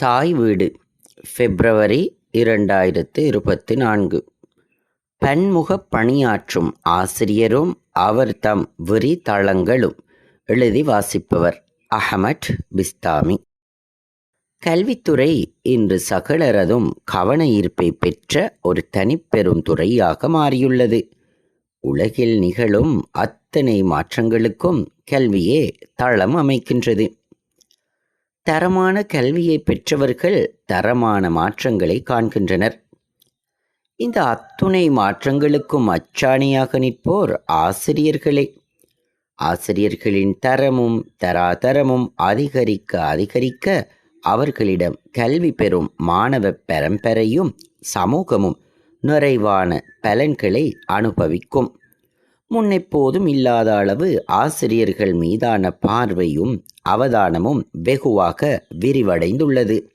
தாய் வீடு பிப்ரவரி இரண்டாயிரத்து இருபத்தி நான்கு பன்முகப் பணியாற்றும் ஆசிரியரும் அவர் தம் விரிதளங்களும் எழுதி வாசிப்பவர் அஹமட் பிஸ்தாமி. கல்வித்துறை இன்று சகலரதும் கவன ஈர்ப்பை பெற்ற ஒரு தனிப்பெரும் துறையாக மாறியுள்ளது. உலகில் நிகழும் அத்தனை மாற்றங்களுக்கும் கல்வியே தளம் அமைக்கின்றது. தரமான கல்வியை பெற்றவர்கள் தரமான மாற்றங்களை காண்கின்றனர். இந்த அத்துணை மாற்றங்களுக்கும் அச்சாணியாக நிற்போர் ஆசிரியர்களே. ஆசிரியர்களின் தரமும் தராதரமும் அதிகரிக்க அதிகரிக்க அவர்களிடம் கல்வி பெறும் மாணவ பரம்பரையும் சமூகமும் நிறைவான பலன்களை அனுபவிக்கும். முன்னெப்போதும் இல்லாத அளவு ஆசிரியர்கள் மீதான பார்வையும் அவதானமும் வெகுவாக விரிவடைந்துள்ளது.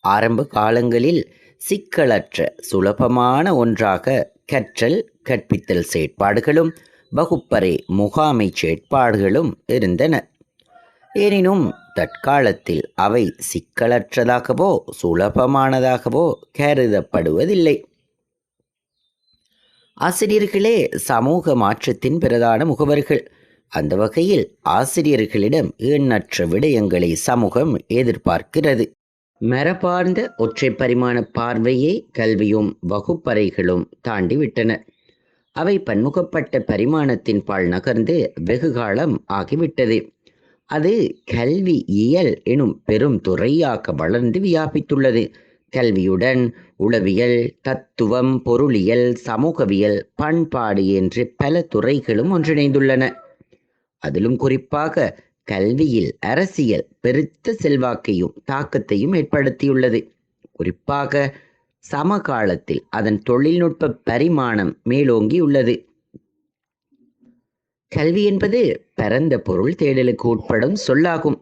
ஆரம்ப காலங்களில் சிக்கலற்ற சுலபமான ஒன்றாக கற்றல் கற்பித்தல் செயற்பாடுகளும் வகுப்பறை முகாமை செயற்பாடுகளும் இருந்தன. எனினும் தற்காலத்தில் அவை சிக்கலற்றதாகவோ சுலபமானதாகவோ கருதப்படுவதில்லை. ஆசிரியர்களே சமூக மாற்றத்தின் பிரதான முகவர்கள். அந்த வகையில் ஆசிரியர்களிடம் எண்ணற்ற விடயங்களை சமூகம் எதிர்பார்க்கிறது. மரபார்ந்த ஒற்றை பரிமாண பார்வையை கல்வியும் வகுப்பறைகளும் தாண்டிவிட்டன. அவை பன்முகப்பட்ட பரிமாணத்தின் பால் நகர்ந்து வெகுகாலம் ஆகிவிட்டது. அது கல்வி இயல் எனும் பெரும் துறையாக வளர்ந்து வியாபித்துள்ளது. கல்வியுடன் உளவியல் தத்துவம் பொருளியல் சமூகவியல் பண்பாடு என்று பல துறைகளும் ஒன்றிணைந்துள்ளன. அதிலும் குறிப்பாக கல்வியில் அரசியல் பெருத்த செல்வாக்கையும் தாக்கத்தையும் ஏற்படுத்தியுள்ளது. குறிப்பாக சமகாலத்தில் அதன் தொழில்நுட்ப பரிமாணம் மேலோங்கியுள்ளது. கல்வி என்பது பரந்த பொருள் தேடலுக்கு உட்படும் சொல்லாகும்.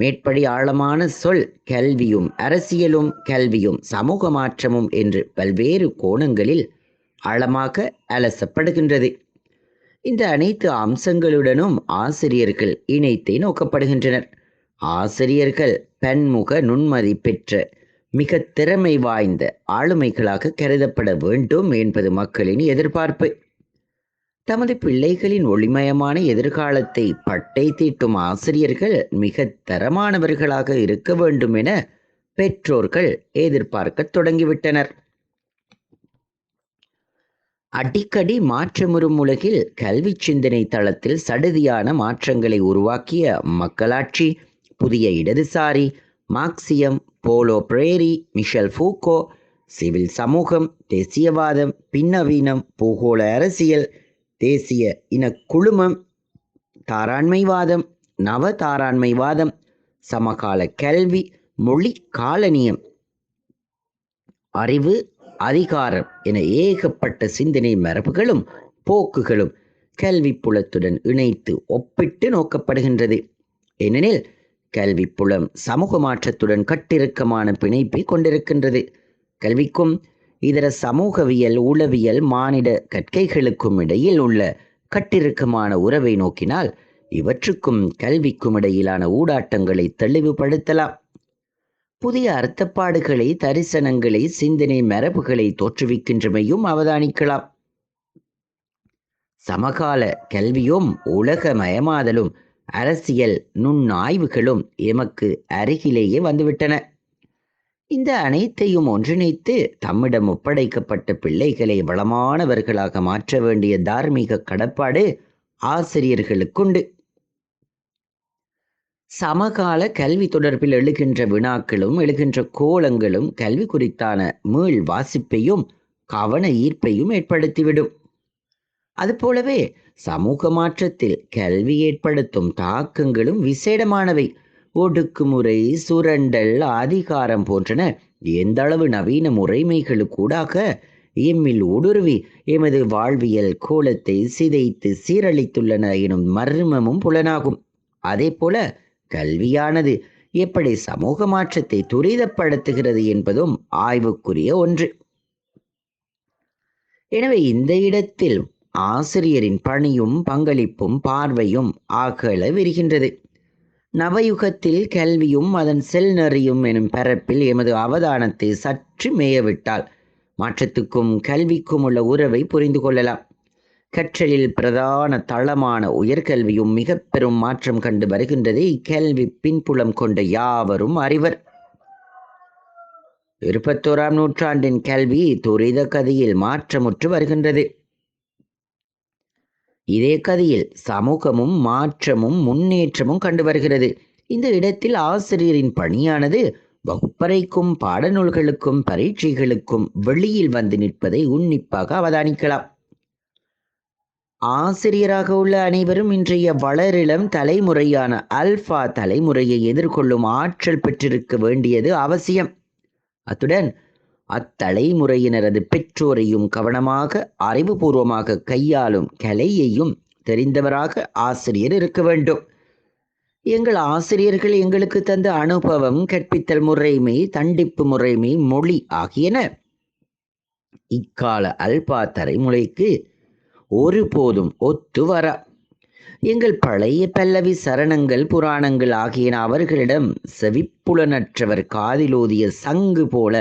மேற்படி ஆழமான சொல் கல்வியும் அரசியலும் கல்வியும் சமூக மாற்றமும் என்று பல்வேறு கோணங்களில் ஆழமாக அலசப்படுகின்றது. இந்த அனைத்து அம்சங்களுடனும் ஆசிரியர்கள் இணைத்தே நோக்கப்படுகின்றனர். ஆசிரியர்கள் பன்முக நுண்மதி பெற்ற மிக திறமை வாய்ந்த ஆளுமைகளாக கருதப்பட வேண்டும் என்பது மக்களின் எதிர்பார்ப்பு. தமது பிள்ளைகளின் ஒளிமயமான எதிர்காலத்தை பட்டை தீட்டும் ஆசிரியர்கள் மிக தரமானவர்களாக இருக்க வேண்டும் என பெற்றோர்கள் எதிர்பார்க்க தொடங்கிவிட்டனர். அடிக்கடி மாற்றமுறும் உலகில் கல்வி சிந்தனை தளத்தில் சடுதியான மாற்றங்களை உருவாக்கிய மக்களாட்சி புதிய இடதுசாரி மார்க்சியம் Paulo Freire Michel Foucault civil சமூகம் தேசியவாதம் பின்னவீனம் பூகோள அரசியல் தேசிய இனக்குழுமம் தாராண்மைவாதம் நவ தாராண்மைவாதம் சமகால கல்வி மொழி காலனியம் அறிவு அதிகாரம் என ஏகப்பட்ட சிந்தனை மரபுகளும் போக்குகளும் கல்வி புலத்துடன் இணைத்து ஒப்பிட்டு நோக்கப்படுகின்றது. ஏனெனில் கல்வி புலம் சமூக மாற்றத்துடன் கட்டிருக்கமான பிணைப்பை கொண்டிருக்கின்றது. கல்விக்கும் இதர சமூகவியல் உளவியல் மானிட கற்கைகளுக்கும் இடையில் உள்ள கட்டிருக்கமான உறவை நோக்கினால் இவற்றுக்கும் கல்விக்கும் இடையிலான ஊடாட்டங்களை தெளிவுபடுத்தலாம். புதிய அர்த்தப்பாடுகளை தரிசனங்களை சிந்தனை மரபுகளை தோற்றுவிக்கின்றமையும் அவதானிக்கலாம். சமகால கல்வியும் உலகமயமாதலும் அரசியல் நுண்ணாய்வுகளும் எமக்கு அருகிலேயே வந்துவிட்டன. இந்த அனைத்தையும் ஒன்றிணைத்து தம்மிடம் ஒப்படைக்கப்பட்ட பிள்ளைகளை வளமானவர்களாக மாற்ற வேண்டிய தார்மீக கடப்பாடு ஆசிரியர்களுக்குண்டு சமகால கல்வி தொடர்பில் எழுகின்ற வினாக்களும் எழுகின்ற கோலங்களும் கல்வி குறித்தான மீள் வாசிப்பையும் கவன ஈர்ப்பையும் ஏற்படுத்திவிடும். அதுபோலவே சமூக மாற்றத்தில் கல்வி ஏற்படுத்தும் தாக்கங்களும் விசேடமானவை. ஒடுக்குமுறை சுரண்டல் அதிகாரம் போன்றன எந்த அளவு நவீன முறைமைகளுக்கூடாக எம்மில் ஊடுருவி எமது வாழ்வியல் கோலத்தை சிதைத்து சீரழித்துள்ளன எனும் மர்மமும் புலனாகும். அதே போல கல்வியானது எப்படி சமூக மாற்றத்தை துரிதப்படுத்துகிறது என்பதும் ஆய்வுக்குரிய ஒன்று. எனவே இந்த இடத்தில் ஆசிரியரின் பணியும் பங்களிப்பும் பார்வையும் ஆகல விரிகின்றது. நவயுகத்தில் கல்வியும் அதன் செல் நெறியும் எனும் பரப்பில் எமது அவதானத்தை சற்று மேயவிட்டால் மாற்றத்துக்கும் கல்விக்கும் உள்ள உறவை புரிந்து கொள்ளலாம். கற்றலில் பிரதான தளமான உயர்கல்வியும் மிக பெரும் மாற்றம் கண்டு வருகின்றதை இக்கல்வி பின்புலம் கொண்ட யாவரும் அறிவர். இருபத்தோராம் நூற்றாண்டின் கல்வி துரித கதியில் மாற்றமுற்று வருகின்றது. இதே கதியில் சமூகமும் மாற்றமும் முன்னேற்றமும் கண்டு வருகிறது. இந்த இடத்தில் ஆசிரியரின் பணியானது வகுப்பறைக்கும் பாடநூல்களுக்கும் பரீட்சைகளுக்கும் வெளியில் வந்து நிற்பதை உன்னிப்பாக அவதானிக்கலாம். ஆசிரியராக உள்ள அனைவரும் இன்றைய வளரிளம் தலைமுறையான அல்ஃபா தலைமுறையை எதிர்கொள்ளும் ஆற்றல் பெற்றிருக்க வேண்டியது அவசியம். அத்துடன் அத்தலைமுறையினரது பெற்றோரையும் கவனமாக அறிவுபூர்வமாக கையாளும் கலையையும் தெரிந்தவராக ஆசிரியர் இருக்க வேண்டும். எங்கள் ஆசிரியர்கள் எங்களுக்கு தந்த அனுபவம் கற்பித்தல் முறைமை தண்டிப்பு முறைமை மொழி ஆகியன இக்கால அல்பா தலைமுறைக்கு ஒருபோதும் ஒத்து வர. எங்கள் பழைய பல்லவி சரணங்கள் புராணங்கள் ஆகியன அவர்களிடம் செவிப்புலனற்றவர் காதிலோதிய சங்கு போல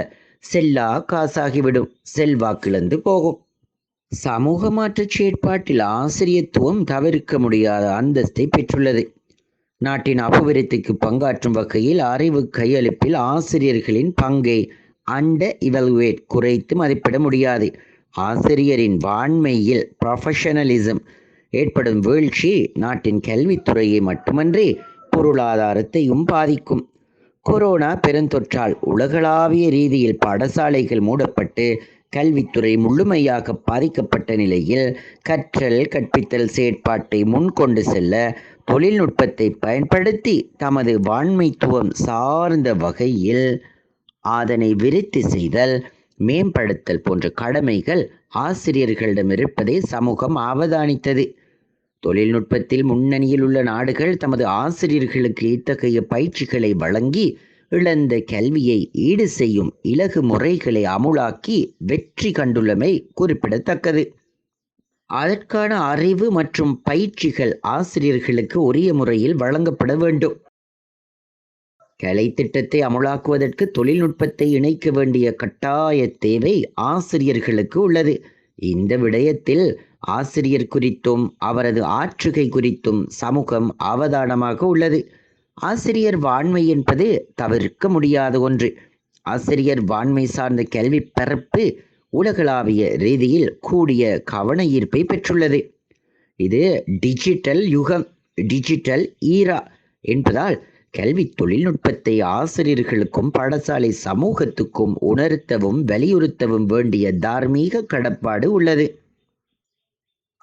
செல்லா காசாகிவிடும். செல்வாக்கிழந்து போகும். சமூக மாற்றச் செயற்பாட்டில் ஆசிரியத்துவம் தவிர்க்க முடியாத அந்தஸ்தை பெற்றுள்ளது. நாட்டின் அபிவிருத்திக்கு பங்காற்றும் வகையில் அறிவு கையளிப்பில் ஆசிரியர்களின் பங்கை அண்ட இவல்வேட் குறைத்து மதிப்பிட முடியாது. ஆசிரியரின் வாண்மையில் ப்ரொஃபஷனலிசம் ஏற்படும் வீழ்ச்சி நாட்டின் கல்வித்துறையை மட்டுமன்றி பொருளாதாரத்தையும் பாதிக்கும். கொரோனா பெருந்தொற்றால் உலகளாவிய ரீதியில் பாடசாலைகள் மூடப்பட்டு கல்வித்துறை முழுமையாக பாதிக்கப்பட்ட நிலையில் கற்றல் கற்பித்தல் செயற்பாட்டை முன்கொண்டு செல்ல தொழில்நுட்பத்தை பயன்படுத்தி தமது வாண்மைத்துவம் சார்ந்த வகையில் அதனை விருத்தி செய்தல் மேம்படுத்தல் போன்ற கடமைகள் ஆசிரியர்களிடம் இருப்பதை சமூகம் அவதானித்தது. தொழில்நுட்பத்தில் முன்னணியில் உள்ள நாடுகள் தமது ஆசிரியர்களுக்கு இத்தகைய பயிற்சிகளை வழங்கி இழந்த கல்வியை ஈடு செய்யும் இலகு முறைகளை அமுலாக்கி வெற்றி கண்டுள்ளமை குறிப்பிடத்தக்கது. அதற்கான அறிவு மற்றும் பயிற்சிகள் ஆசிரியர்களுக்கு உரிய முறையில் வழங்கப்பட வேண்டும். கலை திட்டத்தை அமுலாக்குவதற்கு தொழில்நுட்பத்தை இணைக்க வேண்டிய கட்டாய தேவை ஆசிரியர்களுக்கு உள்ளது. இந்த விடயத்தில் ஆசிரியர் குறித்தும் அவரது ஆற்றுகை குறித்தும் சமூகம் அவதானமாக உள்ளது. ஆசிரியர் வாண்மை என்பது தவிர்க்க முடியாத ஒன்று. ஆசிரியர் வாண்மை சார்ந்த கல்வி பரப்பு உலகளாவிய ரீதியில் கூடிய கவன ஈர்ப்பை பெற்றுள்ளது. இது டிஜிட்டல் யுகம் டிஜிட்டல் ஈரா என்பதால் கல்வி தொழில்நுட்பத்தை ஆசிரியர்களுக்கும் பாடசாலை சமூகத்துக்கும் உணர்த்தவும் வலியுறுத்தவும் வேண்டிய தார்மீக கடப்பாடு உள்ளது.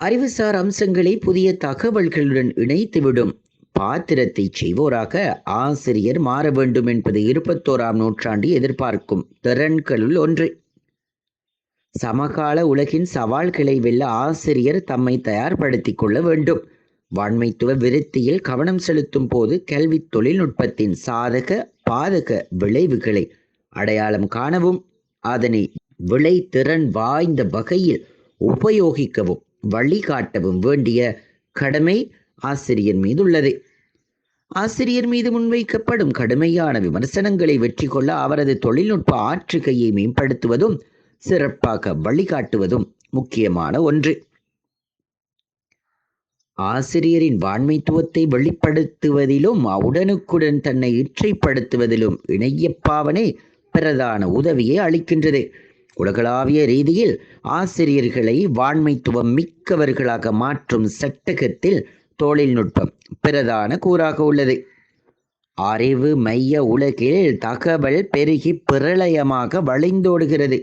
அறிவுசார் அம்சங்களை புதிய தகவல்களுடன் இணைத்துவிடும் பாத்திரத்தை செய்வோராக ஆசிரியர் மாற வேண்டும் என்பது இருபத்தோராம் நூற்றாண்டு எதிர்பார்க்கும் திறன்களுள் ஒன்று. சமகால உலகின் சவால்களை வெல்ல ஆசிரியர் தம்மை தயார்படுத்திக் கொள்ள வேண்டும். வான்மைத்துவ விருத்தியில் கவனம் செலுத்தும் போது கல்வி தொழில்நுட்பத்தின் சாதக பாதக விளைவுகளை அடையாளம் காணவும் அதனை விளைத்திறன் வாய்ந்த வகையில் உபயோகிக்கவும் வழிகாட்டவும் வேண்டிய கடமை ஆசிரியர் மீது உள்ளது ஆசிரியர் மீது முன்வைக்கப்படும் கடுமையான விமர்சனங்களை வெற்றி கொள்ள அவரது தொழில்நுட்ப ஆற்றுகையை மேம்படுத்துவதும் சிறப்பாக வழிகாட்டுவதும் முக்கியமான ஒன்று. ஆசிரியரின் வாண்மைத்துவத்தை வெளிப்படுத்துவதிலும் உடனுக்குடன் தன்னை இற்றைப்படுத்துவதிலும் இணையப்பாவனை பிரதான உதவியை அளிக்கின்றது. உலகளாவிய ரீதியில் ஆசிரியர்களை வாண்மைத்துவம் மிக்கவர்களாக மாற்றும் சட்டகத்தில் தொழில்நுட்பம் பிரதான கூறாக உள்ளது. அறிவு மைய உலகில் தகவல் பெருகி பிரளயமாக வளைந்தோடுகிறது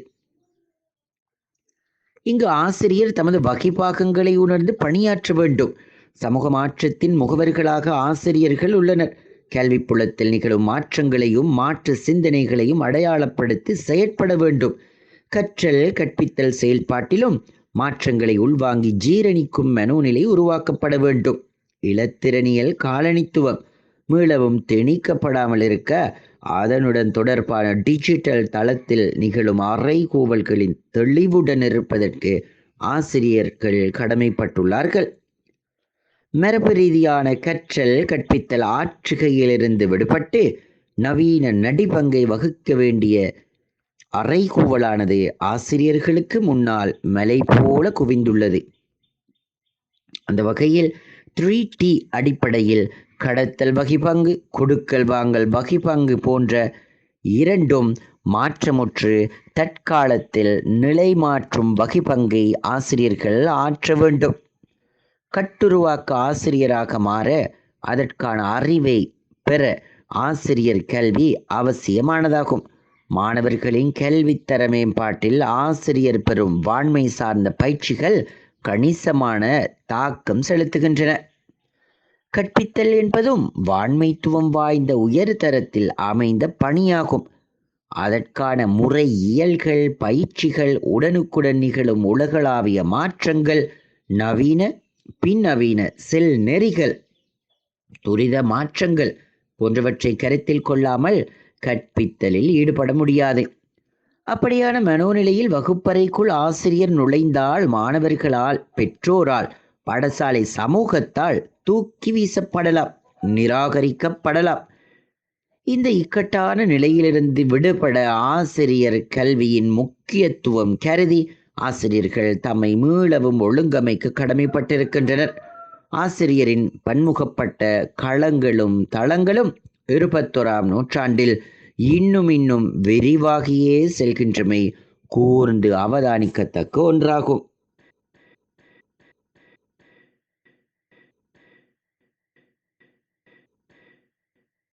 இங்கு ஆசிரியர் தமது வகைப்பாகங்களை உணர்ந்து பணியாற்ற வேண்டும். சமூக மாற்றத்தின் முகவர்களாக ஆசிரியர்கள் உள்ளனர். கேள்விப்புலத்தில் நிகழும் மாற்றங்களையும் மாற்று சிந்தனைகளையும் அடையாளப்படுத்தி செயற்பட வேண்டும். கற்றல் கற்பித்தல் செயல்பாட்டிலும் மாற்றங்களை உள்வாங்கி ஜீரணிக்கும் மனோநிலை உருவாக்கப்பட வேண்டும். இளத்திறனியல் காலனித்துவம் மீளவும் திணிக்கப்படாமல் இருக்க அதனுடன் தொடர்பான டிஜிட்டல் தளத்தில் நிகழும் அறைகூவல்களின் தெளிவுடன் இருப்பதற்கு ஆசிரியர்கள் கடமைப்பட்டுள்ளார்கள். மரபு ரீதியான கற்றல் கற்பித்தல் ஆற்றுகையிலிருந்து விடுபட்டு நவீன நடிபங்கை வகுக்க வேண்டிய அறைகூவலானது ஆசிரியர்களுக்கு முன்னால் மலை போல குவிந்துள்ளது. அந்த வகையில் த்ரீ டி அடிப்படையில் கடத்தல் வகிபங்கு கொடுக்கல் வாங்கல் வகிபங்கு போன்ற இரண்டும் மாற்றமுற்று தற்காலத்தில் நிலை மாற்றும் வகிபங்கை ஆசிரியர்கள் ஆற்ற வேண்டும். கட்டுருவாக்க ஆசிரியராக மாற அதற்கான அறிவை பெற ஆசிரியர் கல்வி அவசியமானதாகும். மாணவர்களின் கல்வித்தர மேம்பாட்டில் ஆசிரியர் பெறும் வாண்மை சார்ந்த பயிற்சிகள் கணிசமான தாக்கம் செலுத்துகின்றன. கற்பித்தல் என்பதும் வாண்மைத்துவம் வாய்ந்த உயர் தரத்தில் அமைந்த பணியாகும். அதற்கான முறை இயல்கள் பயிற்சிகள் உடனுக்குடன் நிகழும் உலகளாவிய மாற்றங்கள் நவீன பின்னவீன செல் நெறிகள் துரித மாற்றங்கள் போன்றவற்றை கருத்தில் கொள்ளாமல் கற்பித்தலில் ஈடுபட முடியாது. அப்படியான மனோநிலையில் வகுப்பறைக்குள் ஆசிரியர் நுழைந்தால் மாணவர்களால் பெற்றோரால் பாடசாலை சமூகத்தால் தூக்கி வீசப்படலாம் நிராகரிக்கப்படலாம். இந்த இக்கட்டான நிலையிலிருந்து விடுபட ஆசிரியர் கல்வியின் முக்கியத்துவம் கருதி ஆசிரியர்கள் தம்மை மீளவும் ஒழுங்கமைக்க கடமைப்பட்டிருக்கின்றனர். ஆசிரியரின் பன்முகப்பட்ட களங்களும் தளங்களும் இருபத்தொராம் நூற்றாண்டில் இன்னும் இன்னும் விரிவாகியே செல்கின்றமை கூர்ந்து அவதானிக்கத்தக்க ஒன்றாகும்.